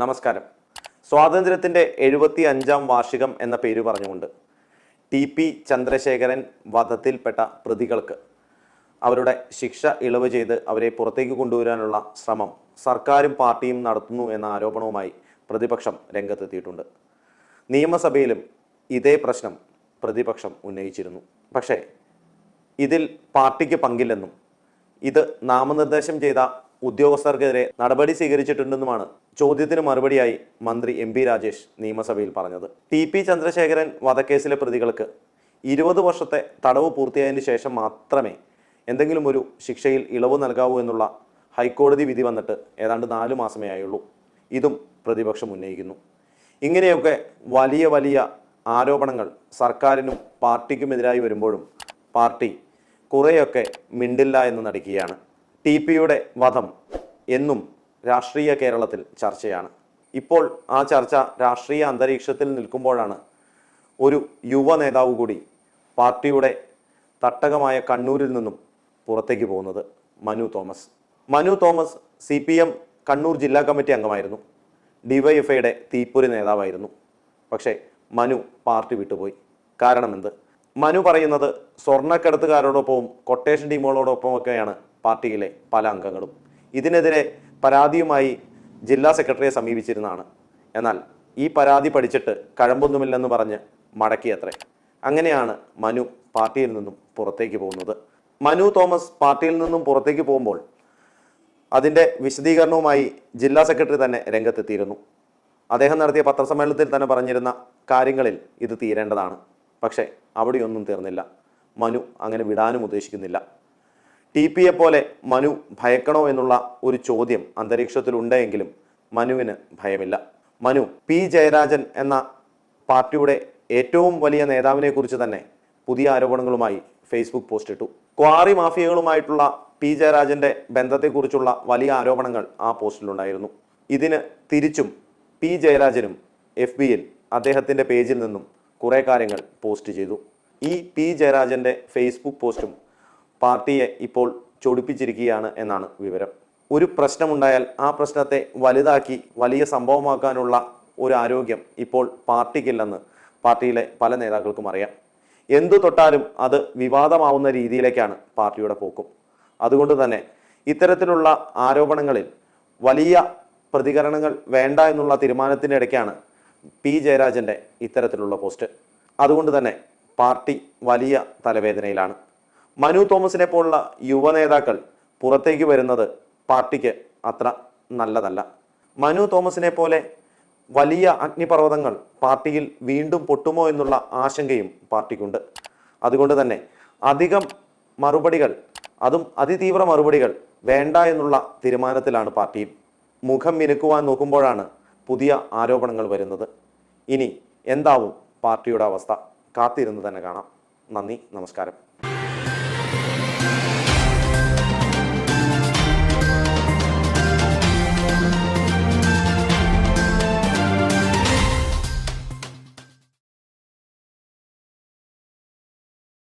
നമസ്കാരം. സ്വാതന്ത്ര്യത്തിന്റെ എഴുപത്തി അഞ്ചാം വാർഷികം എന്ന പേര് പറഞ്ഞുകൊണ്ട് ടി പി ചന്ദ്രശേഖരൻ വധത്തിൽപ്പെട്ട പ്രതികൾക്ക് അവരുടെ ശിക്ഷ ഇളവ് ചെയ്ത് അവരെ പുറത്തേക്ക് കൊണ്ടുവരാനുള്ള ശ്രമം സർക്കാരും പാർട്ടിയും നടത്തുന്നു എന്ന ആരോപണവുമായി പ്രതിപക്ഷം രംഗത്തെത്തിയിട്ടുണ്ട്. നിയമസഭയിലും ഇതേ പ്രശ്നം പ്രതിപക്ഷം ഉന്നയിച്ചിരുന്നു. പക്ഷേ ഇതിൽ പാർട്ടിക്ക് പങ്കില്ലെന്നും ഇത് നാമനിർദ്ദേശം ചെയ്ത ഉദ്യോഗസ്ഥർക്കെതിരെ നടപടി സ്വീകരിച്ചിട്ടുണ്ടെന്നുമാണ് ചോദ്യത്തിന് മറുപടിയായി മന്ത്രി എം പി രാജേഷ് നിയമസഭയിൽ പറഞ്ഞത്. ടി പി ചന്ദ്രശേഖരൻ വധക്കേസിലെ പ്രതികൾക്ക് ഇരുപത് വർഷത്തെ തടവ് പൂർത്തിയായതിനു ശേഷം മാത്രമേ എന്തെങ്കിലും ഒരു ശിക്ഷയിൽ ഇളവ് നൽകാവൂ എന്നുള്ള ഹൈക്കോടതി വിധി വന്നിട്ട് ഏതാണ്ട് നാല് മാസമേ ആയുള്ളൂ. ഇതും പ്രതിപക്ഷം ഉന്നയിക്കുന്നു. ഇങ്ങനെയൊക്കെ വലിയ വലിയ ആരോപണങ്ങൾ സർക്കാരിനും പാർട്ടിക്കുമെതിരായി വരുമ്പോഴും പാർട്ടി കുറേയൊക്കെ മിണ്ടില്ല എന്ന് നടിക്കുകയാണ്. ടി പിയുടെ വധം എന്നും രാഷ്ട്രീയ കേരളത്തിൽ ചർച്ചയാണ്. ഇപ്പോൾ ആ ചർച്ച രാഷ്ട്രീയ അന്തരീക്ഷത്തിൽ നിൽക്കുമ്പോഴാണ് ഒരു യുവ നേതാവ് കൂടി പാർട്ടിയുടെ തട്ടകമായ കണ്ണൂരിൽ നിന്നും പുറത്തേക്ക് പോകുന്നത് Manu Thomas. Manu Thomas C P M Kannur ജില്ലാ കമ്മിറ്റി അംഗമായിരുന്നു. ഡിവൈഎഫ്ഐയുടെ തീപ്പൊരി നേതാവായിരുന്നു. പക്ഷേ മനു പാർട്ടി വിട്ടുപോയി. കാരണം എന്ത്? മനു പറയുന്നത് സ്വർണക്കടത്തുകാരോടൊപ്പവും കൊട്ടേഷൻ ടീമുകളോടൊപ്പമൊക്കെയാണ് പാർട്ടിയിലെ പല അംഗങ്ങളും. ഇതിനെതിരെ പരാതിയുമായി ജില്ലാ സെക്രട്ടറിയെ സമീപിച്ചിരുന്നതാണ്. എന്നാൽ ഈ പരാതി പഠിച്ചിട്ട് കഴമ്പൊന്നുമില്ലെന്ന് പറഞ്ഞ് മടക്കിയത്രേ. അങ്ങനെയാണ് മനു പാർട്ടിയിൽ നിന്നും പുറത്തേക്ക് പോകുന്നത്. മനു തോമസ് പാർട്ടിയിൽ നിന്നും പുറത്തേക്ക് പോകുമ്പോൾ അതിന്റെ വിശദീകരണവുമായി ജില്ലാ സെക്രട്ടറി തന്നെ രംഗത്തെത്തിയിരുന്നു. അദ്ദേഹം നടത്തിയ പത്രസമ്മേളനത്തിൽ തന്നെ പറഞ്ഞിരുന്ന കാര്യങ്ങളിൽ ഇത് തീരേണ്ടതാണ്. പക്ഷേ അവിടെയൊന്നും തീർന്നില്ല. മനു അങ്ങനെ വിടാനും ഉദ്ദേശിക്കുന്നില്ല. ടി പിയെ പോലെ മനു ഭയക്കണോ എന്നുള്ള ഒരു ചോദ്യം അന്തരീക്ഷത്തിലുണ്ടെങ്കിലും മനുവിന് ഭയമില്ല. മനു പി ജയരാജൻ എന്ന പാർട്ടിയുടെ ഏറ്റവും വലിയ നേതാവിനെ കുറിച്ച് തന്നെ പുതിയ ആരോപണങ്ങളുമായി ഫേസ്ബുക്ക് പോസ്റ്റ് ഇട്ടു ക്വാറി മാഫിയകളുമായിട്ടുള്ള പി ജയരാജന്റെ ബന്ധത്തെക്കുറിച്ചുള്ള വലിയ ആരോപണങ്ങൾ ആ പോസ്റ്റിലുണ്ടായിരുന്നു. ഇതിന് തിരിച്ചും പി ജയരാജനും എഫ് ബിയിൽ അദ്ദേഹത്തിന്റെ പേജിൽ നിന്നും കുറേ കാര്യങ്ങൾ പോസ്റ്റ് ചെയ്തു. ഈ പി ജയരാജന്റെ ഫേസ്ബുക്ക് പോസ്റ്റും പാർട്ടിയെ ഇപ്പോൾ ചൊടിപ്പിച്ചിരിക്കുകയാണ് എന്നാണ് വിവരം. ഒരു പ്രശ്നമുണ്ടായാൽ ആ പ്രശ്നത്തെ വലുതാക്കി വലിയ സംഭവമാക്കാനുള്ള ഒരു ആരോഗ്യം ഇപ്പോൾ പാർട്ടിക്കില്ലെന്ന് പാർട്ടിയിലെ പല നേതാക്കൾക്കും അറിയാം. എന്തു തൊട്ടാലും അത് വിവാദമാവുന്ന രീതിയിലേക്കാണ് പാർട്ടിയുടെ പോക്കും. അതുകൊണ്ട് തന്നെ ഇത്തരത്തിലുള്ള ആരോപണങ്ങളിൽ വലിയ പ്രതികരണങ്ങൾ വേണ്ട എന്നുള്ള തീരുമാനത്തിനിടയ്ക്കാണ് പി ജയരാജന്റെ ഇത്തരത്തിലുള്ള പോസ്റ്റ്. അതുകൊണ്ട് തന്നെ പാർട്ടി വലിയ തലവേദനയിലാണ്. മനു തോമസിനെ പോലുള്ള യുവ നേതാക്കൾ പുറത്തേക്ക് വരുന്നത് പാർട്ടിക്ക് അത്ര നല്ലതല്ല. മനു തോമസിനെ പോലെ വലിയ അഗ്നിപർവതങ്ങൾ പാർട്ടിയിൽ വീണ്ടും പൊട്ടുമോ എന്നുള്ള ആശങ്കയും പാർട്ടിക്കുണ്ട്. അതുകൊണ്ട് തന്നെ അധികം മറുപടികൾ അതും അതിതീവ്ര മറുപടികൾ വേണ്ട എന്നുള്ള തീരുമാനത്തിലാണ് പാർട്ടിയും മുഖം മിനുക്കുവാൻ നോക്കുമ്പോഴാണ് പുതിയ ആരോപണങ്ങൾ വരുന്നത്. ഇനി എന്താവും പാർട്ടിയുടെ അവസ്ഥ? കാത്തിരുന്ന് തന്നെ കാണാം. നന്ദി നമസ്കാരം.